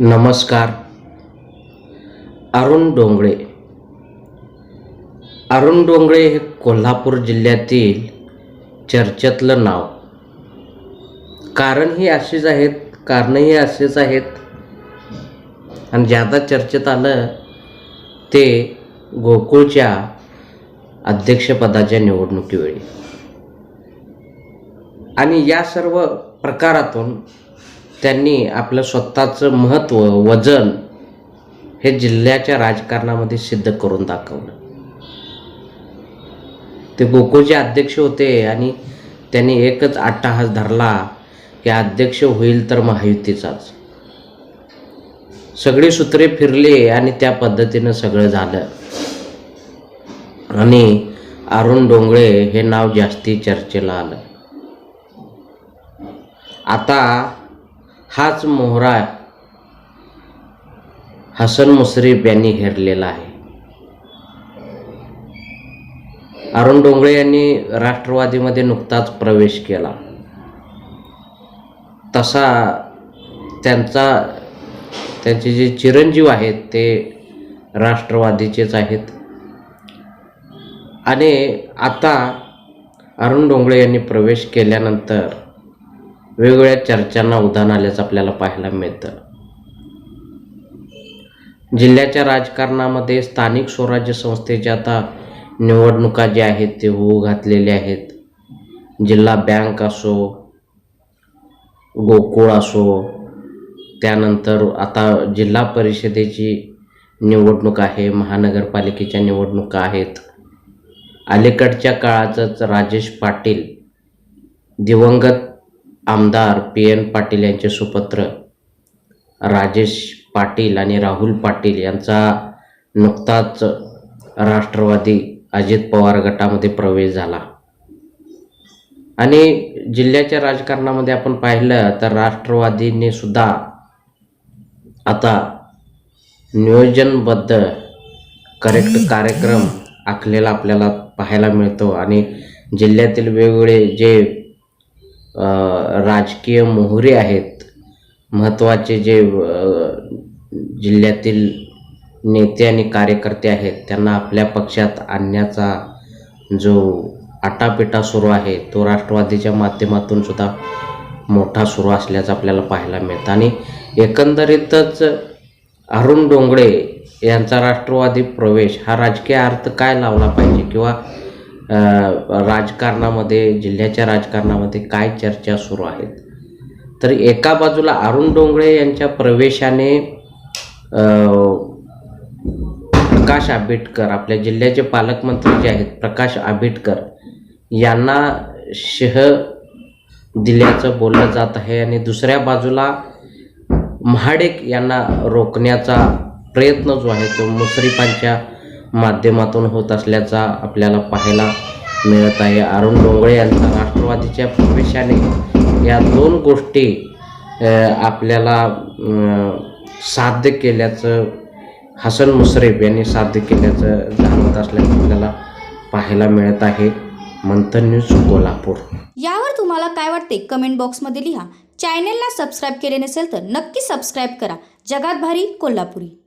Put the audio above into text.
नमस्कार. अरुण डोंगळे अरुण डोंगळे हे कोल्हापूर जिल्ह्यातील चर्चेतलं नाव. कारण ही अशीच आहेत कारणंही असेच आहेत. आणि ज्यादा चर्चेत आलं ते गोकुळच्या अध्यक्षपदाच्या निवडणुकीवेळी. आणि या सर्व प्रकारातून त्यांनी आपलं स्वतःचं महत्त्व वजन हे जिल्ह्याच्या राजकारणामध्ये सिद्ध करून दाखवलं. ते गोकुळचे अध्यक्ष होते आणि त्यांनी एकच अट्टाहास धरला की अध्यक्ष होईल तर महायुतीचाच. सगळी सूत्रे फिरले आणि त्या पद्धतीनं सगळं झालं. आणि अरुण डोंगळे हे नाव जास्ती चर्चेला आलं. आता हाच मोहरा हसन मुश्रीफ यांनी हेरलेला आहे. अरुण डोंगळे यांनी राष्ट्रवादीमध्ये नुकताच प्रवेश केला. तसा त्यांचा त्यांचे जे चिरंजीव आहेत ते राष्ट्रवादीचेच आहेत. आणि आता अरुण डोंगळे यांनी प्रवेश केल्यानंतर वेगवेगळ्या चर्चांना उधाण आल्याचं आपल्याला पाहायला मिळतं. जिल्ह्याच्या राजकारणामध्ये स्थानिक स्वराज्य संस्थेच्या आता निवडणुका ज्या आहेत ते होऊ घातलेल्या आहेत. जिल्हा बँक असो गोकुळ असो त्यानंतर आता जिल्हा परिषदेची निवडणूक आहे महानगरपालिकेच्या निवडणुका आहेत. अलीकडच्या काळातच राजेश पाटील दिवंगत आमदार पी एन पाटील यांचे सुपुत्र राजेश पाटील आणि राहुल पाटील यांचा नुकताच राष्ट्रवादी अजित पवार गटामध्ये प्रवेश झाला. आणि जिल्ह्याच्या राजकारणामध्ये आपण पाहिलं तर राष्ट्रवादीने सुद्धा आता नियोजनबद्ध करेक्ट कार्यक्रम आखलेला आपल्याला पाहायला मिळतो. आणि जिल्ह्यातील वेगवेगळे जे राजकीय मोहरे आहेत महत्त्वाचे जे जिल्ह्यातील नेते आणि कार्यकर्ते आहेत त्यांना आपल्या पक्षात आणण्याचा जो आटापिटा सुरू आहे तो राष्ट्रवादीच्या माध्यमातून सुद्धा मोठा सुरू असल्याचं आपल्याला पाहायला मिळतं. आणि एकंदरीतच अरुण डोंगळे यांचा राष्ट्रवादी प्रवेश हा राजकीय अर्थ काय लावला पाहिजे किंवा राजकारणामध्ये जिल्ह्याच्या राजकारणामध्ये काय चर्चा सुरू आहेत? तर एका बाजूला अरुण डोंगळे यांच्या प्रवेशाने प्रकाश आंबेडकर आपल्या जिल्ह्याचे पालकमंत्री जे आहेत प्रकाश आंबेडकर यांना शह दिल्याचं बोललं जात आहे आणि दुसऱ्या बाजूला महाडेक यांना रोखण्याचा प्रयत्न जो आहे तो मुश्रीफांच्या माध्यमातून होत असल्याचा आपल्याला पाहायला मिळत आहे. अरुण डोंगळे यांचा राष्ट्रवादीच्या प्रवेशाने या दोन गोष्टी आपल्याला साध्य केल्याचं हसन मुश्रीफ यांनी साध्य केल्याचं जाणवत असल्याचं आपल्याला पाहायला मिळत आहे. मंथन न्यूज कोल्हापूर. यावर तुम्हाला काय वाटते? कमेंट बॉक्समध्ये लिहा. चॅनेलला सबस्क्राईब केले नसेल तर नक्की सबस्क्राईब करा. जगात भारी कोल्हापुरी.